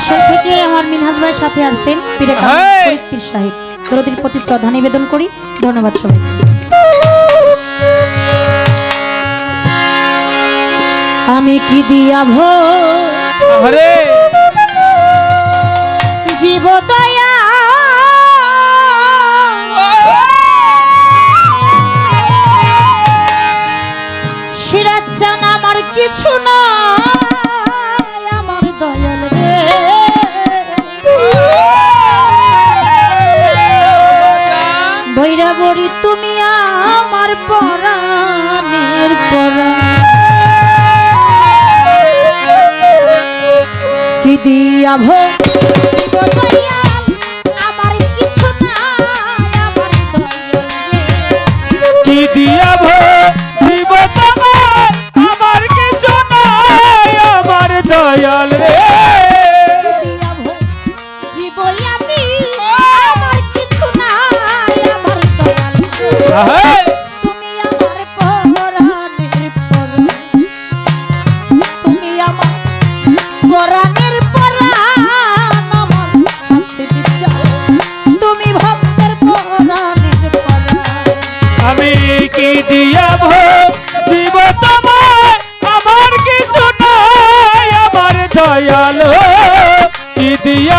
রাজশাহী থেকে আমার মিনহাজ ভাইয়ের সাথে আসছেন পীরে ফরিদপীর সাহেব। দরদির প্রতি শ্রদ্ধা নিবেদন করি। ধন্যবাদ সবাই আমি কি দিয়া ভো করি তুমি আমার পরাণের পরা। কি দিয়া ভো আলো কি দিয়া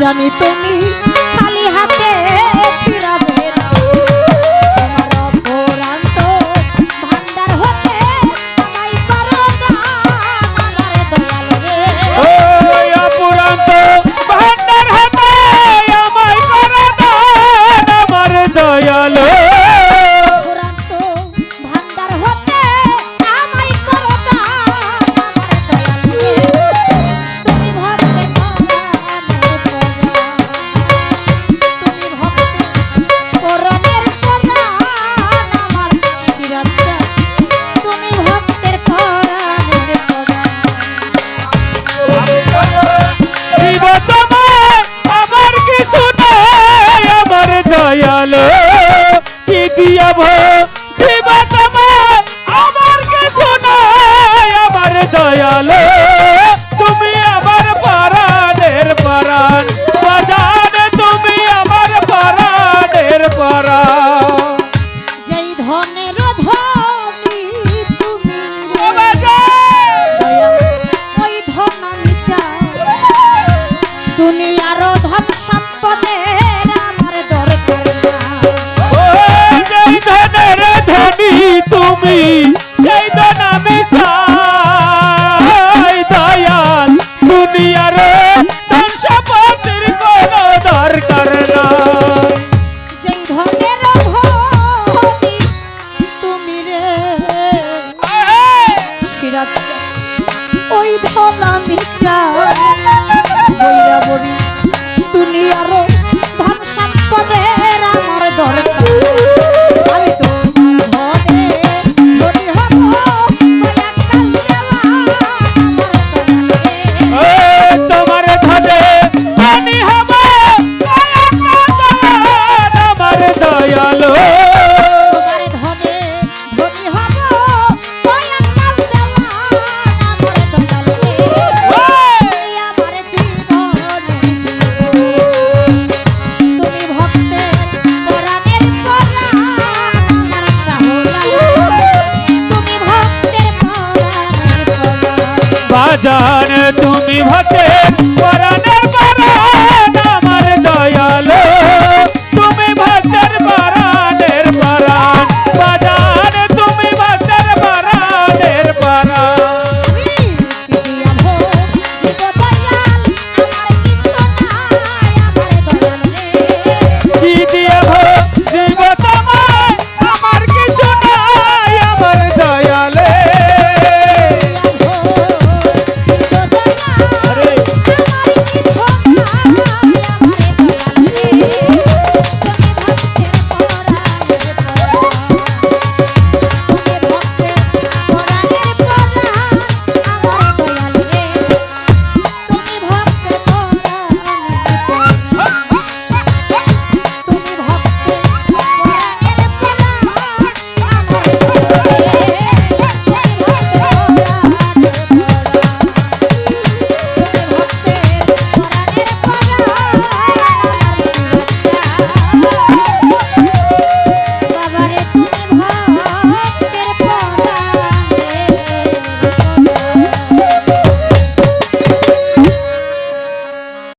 জানি তুমি প্রভু জীবন তোমার আমার কিছু নাই আমার তুমি আমার পরাণের পরাণ। বাজান তুমি আমার পরাণের পরাণ। যেই ধনী তুমি ধন আমি চাই। দুনিয়ার जान तुम्हें भते